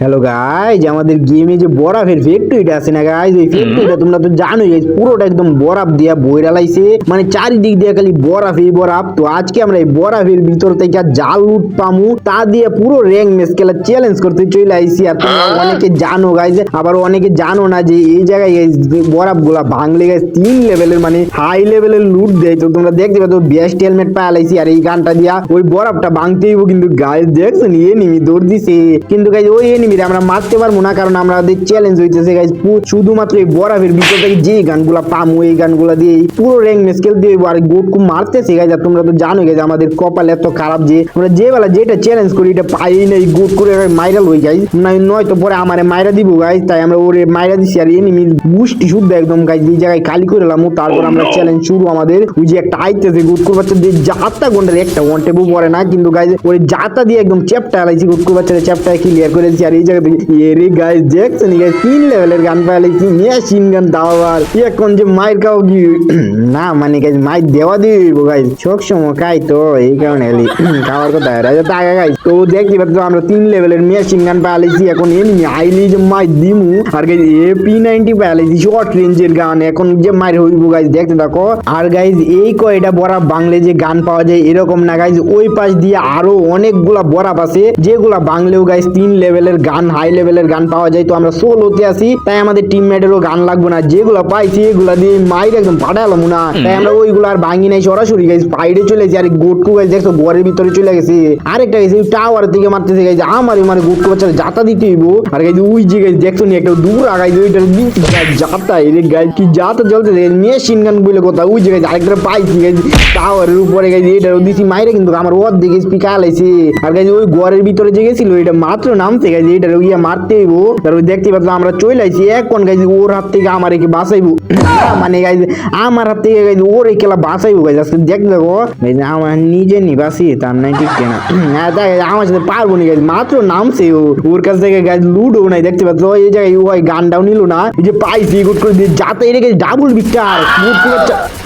Hello guys আমাদের গেমে যে বরফের ফ্যাক্টরিটা আছে না গাইজ ওই ফ্যাক্টরিটা তোমরা তো জানোই guys, পুরোটা একদম বরফ দিয়া বইরা লাইছে। মানে চারিদিক দিয়ে খালি বরফ এই বরফ তো আজকে আমরা এই বরফের ভিতর থেকে জাল লুট পামু তা দিয়ে পুরো র্যাঙ্ক ম্যাচ খেলা চ্যালেঞ্জ করতে চলে আইছি। আর তোমরা অনেকে জানো গাইজ আবার অনেকে জানো না যে এই জায়গায় যে বরফগুলা ভাঙলে গাইজ তিন লেভেলের মানে হাই লেভেলের লুট দেয়। তো তোমরা দেখতে পাচ্ছ বেস্ট হেলমেট পাওয়া লাইছি আর এই গানটা দিয়া ওই বরফটা ভাঙতেই কিন্তু গাইজ দেখছেন এনিমি দৌড় দিছে। কিন্তু গাইজ ওই এনিমিরে আমরা মারতে পারব না কারণ আমাদের চ্যালেঞ্জ হইতেছে গাইজ শুধুমাত্র এই বরফের ভিতর থেকে যে গানগুলা পামু এই গানগুলা দিয়ে পুরো র্যাঙ্ক ম্যাচ খেলতে হইবো। আর গোটকু মারতেছে গাইজ আর তোমরা তো জানো গাইজ আমাদের কপাল এত খারাপ যে আমরা যে বেলা যেটা চ্যালেঞ্জ করি এটা পাই না এই গোট করে মাইরাল হয়ে যাই। নয়তো পরে আমারে মাইরা দিব গাইজ তাই আমরা ওরে মাইরা দিছি। আর এনিমির বুষ্টি শুদ্ধ একদম গাইজ এই জায়গায় খালি করে লামু তারপর আমরা চ্যালেঞ্জ শুরু আমাদের। ওই যে একটা আইতেছে গুটকুর বাচ্চা দিয়ে জাতা গন্ডার একটা ওয়ান টেবু পরে না কিন্তু গাইজ ওই জাতা দিয়ে একদম চ্যাপটা আলাইছি গুটকুর বাচ্চার চ্যাপটা ক্লিয়ার করে দিচ্ছি আর এই জায়গা থেকে এরে গাইজ দেখছেন গাইজ তিন লেভেলের গান পাইছি মেশিন গান দাও আবার এখন যে মায়ের কাউ কি না মানে গাইজ মায়ের দেওয়া দিব গাইজ সব সময় খাই তো, এই কারণে এলি খাওয়ার কথা। রাজা টাকা গাইজ তো দেখছি তো আমরা তিন লেভেলের মেশিন গান পাইছি এখন এমনি আইলি যে মাই দিমু। আর গাইজ এ পি নাইনটি পাইছি শর্ট রেঞ্জের গান। এখন যে মায়ের হইব গাইজ দেখতে থাকো। আর গাইজ এই কয়টা বরাব বাংলে যে গান পাওয়া যায়, এরকম না গাইজ ওই পাশ দিয়ে আরও অনেকগুলা বরাব আছে, যেগুলা বাংলেও গাইজ তিন লেভেলের গান হাই লেভেলের গান পাওয়া যায় তো আমরা সোলোতে আছি। তাই আমাদের টিমমেটেরও গান লাগবে না। যেগুলা পাইছি এগুলা দিয়ে মাইর একদম পাঠালাম না তাই আমরা ওইগুলো আর ভাঙি নাই সরাসরি গাইজ বাইরে চলে যাই আর গোটকু গাইজ দেখছ? ঘরের ভিতরে চলে গেছে। আরেকটা গেছে টাওয়ার থেকে মারতেছে গাইজ আমার মানে গোটকু বাচ্চা জাতা দিতে হইব। আর গাইজ ওই যে গাইজ দেখছ নি একটা দূর আগাই ওইটার জাতা এরে গাইজ কি জাতা চলতেছে মেশিন গান বলে কথা ওই যে গাইজ আরেকটা পাইছি গাইজ টাওয়ারের উপরে গাইজ এটারও দিছি মাইরে কিন্তু আমার ওর দিকে স্পিকার আলাইছে আর গাইজ ওই ঘরের ভিতরে যে গেছিল এটা মাত্র নামছে গাইজ এটার ইয়া মারতে হইব। তারপর দেখতে পাচ্ছ আমরা চলে আইছি। এখন গাইজ, ওর হাত থেকে আমার একে বাঁচাইবো। মানে গাইজ, আমার হাত থেকে গাইজ, ওর এই খেলা বাঁচাইবো গাইজ। আজকে দেখ দেখো আমার নিজে নি বাঁচি তার নাই ঠিক কেনা হ্যাঁ আমার সাথে পারব না গাইজ, মাত্র নামছে ও। ওর কাছ থেকে গাইজ লুডো নাই, দেখতে পাচ্ছ? এই জায়গায়, ওই গানটাও নিল না। এই যে পাইছি গুড করে দিয়ে যাতে এটা গেছে ডাবল বিস্টার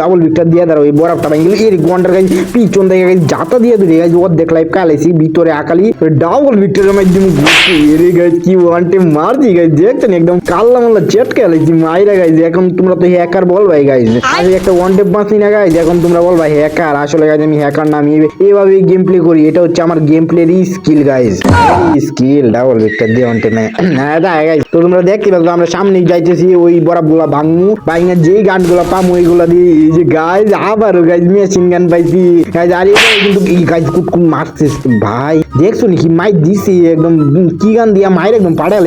ডাবল ভিক্টর দিয়ে দাঁড়াও, এই বরফটা ভাঙিল এর গন্ডার গাইস পিছন থেকে গাইস জাতা দিয়ে দিলে গাইস ওর দেখ লাইভ কালাইছি ভিতরে আকালি ডাবল ভিক্টরের মাধ্যমে এরে গাইস কি ওয়ান টাইম মারছি গাইস দেখছেন? একদম কাল্লা মাল্লা চেটকে লাইছি মাইরা গাইস এখন তোমরা তো হ্যাকার বল ভাই গাইস আগে একটা ওয়ান টেপ বাঁচি না এখন তোমরা বল ভাই হ্যাকার আসলে গাইস আমি হ্যাকার না, আমি গেম প্লে করি, এটা হচ্ছে আমার game প্লের skill guys skill double Victor দিয়ে টেমে হ্যাঁ দা গাইস তো তোমরা দেখতে পাচ্ছ, আমরা সামনে যাইতেছি, ওই বরফগুলা ভাঙমু ভাঙা যেই গানগুলা পামু, ওইগুলা দিয়ে গাইজ আবারও গাইজ মেশিন গান পাইছি। গাইজ আর কিন্তু গাইজ কুটকুট মারছে ভাই। দেখছ নাকি মাই দিছি, একদম কি গান দিয়া মায়ের একদম পাড়া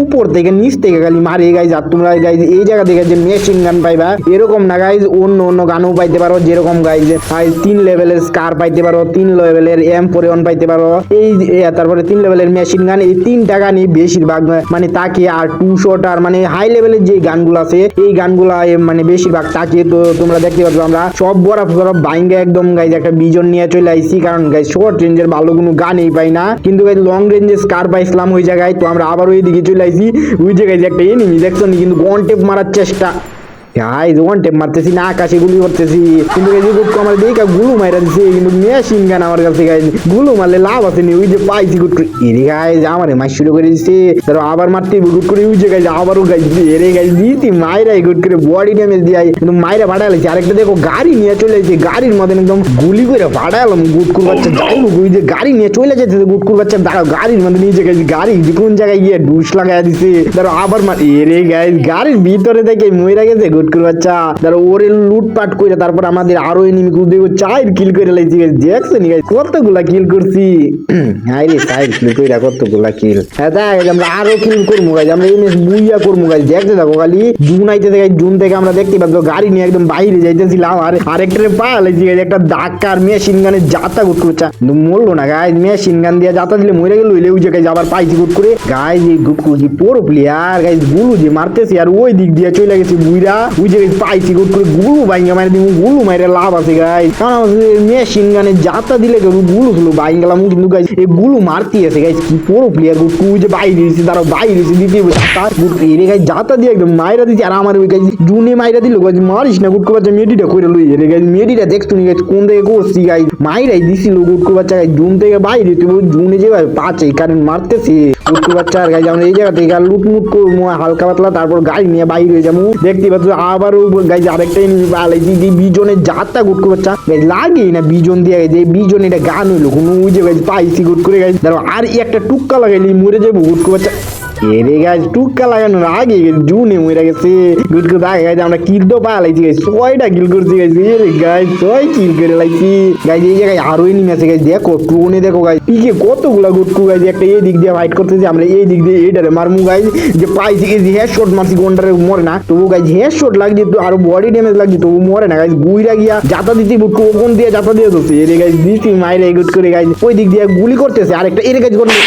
উপর থেকে, নিচ থেকে খালি মারে গাইজ আর তোমরা গাইজ এই জায়গা থেকে যে মেশিন গান পাইবা, এরকম না গাইজ অন্য অন্য গানও পাইতে পারো, যেরকম গাইজ গাইজ তিন লেভেলের স্কার পাইতে পারো, তিন লেভেলের এম ফোরে ওয়ান পাইতে পারো। এই তারপরে তিন লেভেলের মেশিন গান এই তিনটা গানই বেশিরভাগ মানে তাকে আর টু শট আর মানে হাই লেভেলের যে গানগুলো আছে, এই গানগুলা মানে বেশিরভাগ তাকে তো তোমরা দেখতে পাচ্ছ, আমরা সব বরফ বরফ বাইঙ্গা একদম গাইজ একটা বিজন নিয়ে চলে আইছি। কারণ গাইজ শর্ট রেঞ্জের ভালো কোনো গানই পাই না। কিন্তু গাইজ লং রেঞ্জের স্কার পাইছিলাম ওই জায়গায়, তো আমরা আবার ওই দিকে চলে আইছি। ওই জায়গায় যে একটা এনিমি দেখছ কিন্তু গন টেপ মারার চেষ্টা। গাইজ ওয়ান টেপ মারতেছি, না আকাশে গুলি করতেছি। কিন্তু আমার দেখা গুলু মাইরা দিছে, কিন্তু মেশিন গান আমার কাছে গাইজ গুলু মারলে লাভ আছে ওই যে পাইছি গুট করে। এরে গাইজ আমার শুরু করে দিছে। আবার মারতে গুট করে ওই যে গাইজ আবারও গাইজ এরে গুট করে বডি মাইরা ভাড়া লাগছে আরেকটা দেখো, গাড়ি নিয়ে চলে যাচ্ছে গাড়ির মধ্যে একদম গুলি করে ভাড়ালাম গুটকুর বাচ্চা যাই হোক যে গাড়ি নিয়ে চলে যাচ্ছে গুটকুর বাচ্চা, দাঁড়াও, গাড়ির মধ্যে নিয়ে গেছে গাড়ি কোন জায়গায় গিয়ে ডুস লাগাই দিছে, ধরো আবার মার এরে গাইজ গাড়ির ভিতরে দেখে মইরা গেছে, গুট গুড করে বাচ্চা। তারপর ওরে লুটপাট করে, তারপর আমাদের আরও এনিমি দেখো চাইর কিল করে লাইছি। দেখছেন guys? কতগুলা কিল করছি? হাই রে চাইর কিল কইরা কতগুলা কিল হ্যাঁ আমরা আরও কিল করব আমরা বুইয়া করব দেখতে থাকো খালি। জুন আইতে জুন থেকে আমরা দেখতে পাচ্ছি, গাড়ি নিয়ে একদম বাইরে যাইতেছিলাম, আর আরেকটা পা লাইছি একটা ডাক্কার মেশিন গানের জাতা গুট করছে মরলো না গাইজ মেশিন গান দিয়ে জাতা দিলে মরে গেল ওই যে আবার পাইছি গুট করে। গাইজ এই গুট করছি পুরো প্লেয়ার গাইজ গুলু যে মারতেছি, আর ওই দিক দিয়ে চলে গেছে বুইরা। ওই যে পাইছি গুট করে গুলু বাইঙ্গা মারে দিব গুলু মাইরে লাভ আছে গাইজ কারণ মেশিন গানে জাতা দিলে গুলু ছিল বাইং গেলাম কিন্তু গাইজ এই গুলু মারতে আছে গাইজ কি পুরো প্লেয়ার গুট ওই যে বাইরে দিয়েছে তারা বাইরে দ্বিতীয় জাতা গুট এরে গাইজ জাতা দিয়ে একদম মাইরা দিচ্ছে আর আমার ওই গাইজ জুনে মাইরা দিল গাইজ মারিস না গুট করে বাচ্চা মেডিটা করে লই এরে গাইজ মেডিটা দেখতো নি গাইজ কোন থেকে করছি গাইজ মাইরাই দিছিল গুট করে বাচ্চা গাইজ জুন থেকে বাইরে তুই জুনে যে পাচ্ছে কারেন্ট মারতেছে। গুট করে বাচ্চা আর গাইজ আমরা এই জায়গা থেকে লুট মুট করব, হালকা পাতলা, তারপর গাড়ি নিয়ে বাইরে যাব। দেখতে পাচ্ছ আবারও গাইজ আরেকটা এনিমি পালাইছি যে বিজনের যাত্রা গুট করে বাচ্চা গাইজ লাগেই না বিজন দিয়ে যে বিজন এটা গান হইল। কোনো ওই যে গাইজ পাইছি গুট করে গাইজ আর একটা টুক্কা লাগাইলি মরে যাব গুট করে বাচ্চা। এরে গাছ টুক্কা লাগানোর আগে জুনে মরে গেছে। গুড করে আগে গাছ আমরা কিল পা লাইছি গাছ ছয়টা কিল করছি গাছ এরে গাছ ছয় কিল করে লাইছি। গাছ এই জায়গায় আরও এনিমি আছে গাছ দেখো ট্রোনে দেখো গাছ পিকে কতগুলা গুটকু গাছ একটা এই দিক দিয়ে ফাইট করতেছি, আমরা এই দিক দিয়ে এইটারে মারমু গাছ যে পাইছি গেছি হেড শট মারছি কোনটারে মরে না। তবু গাছ হেড শট লাগছে তো আরও বডি ড্যামেজ লাগছে, তবু মরে না গাছ গুইরা গিয়া যাতা দিতে বুটকু ওখান দিয়ে যাতা দিয়ে ধরছে। এরে গাছ দিছি, মাইরে, গুট করে গাছ ওই দিক দিয়ে গুলি করতেছে, আরেকটা এরে গাছ করতে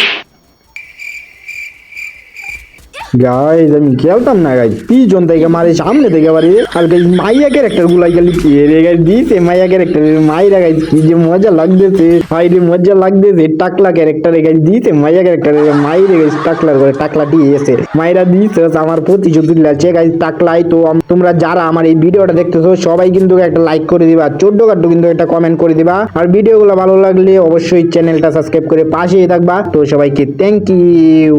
গাইজ আমি খেলতাম না গাইজ পিছন থেকে মারে, সামনে থেকে মারে। আর মাইয়া ক্যারেক্টার গুলাই গেলি রে গাইজ দিতে মাইয়া ক্যারেক্টার মাইরা গাইজ কি যে মজা লাগতেছে। ভাইরে মজা লাগতেছে। টাকলা ক্যারেক্টার গাইজ দিতে মাইয়া ক্যারেক্টার মাইরে গাইজ টাকলার করে টাকলা দিয়ে এসে। মাইরা দিতে আমার প্রতিশোধ আছে গাইজ টাকলাই তো তোমরা যারা আমার এই ভিডিওটা দেখতেছো, সবাই কিন্তু একটা লাইক করে দিবা। চোদ্দ কাট্টু কিন্তু একটা কমেন্ট করে দিবা। আর ভিডিওগুলো ভালো লাগলে অবশ্যই চ্যানেলটা সাবস্ক্রাইব করে পাশেই থাকবা। তো সবাইকে থ্যাংক ইউ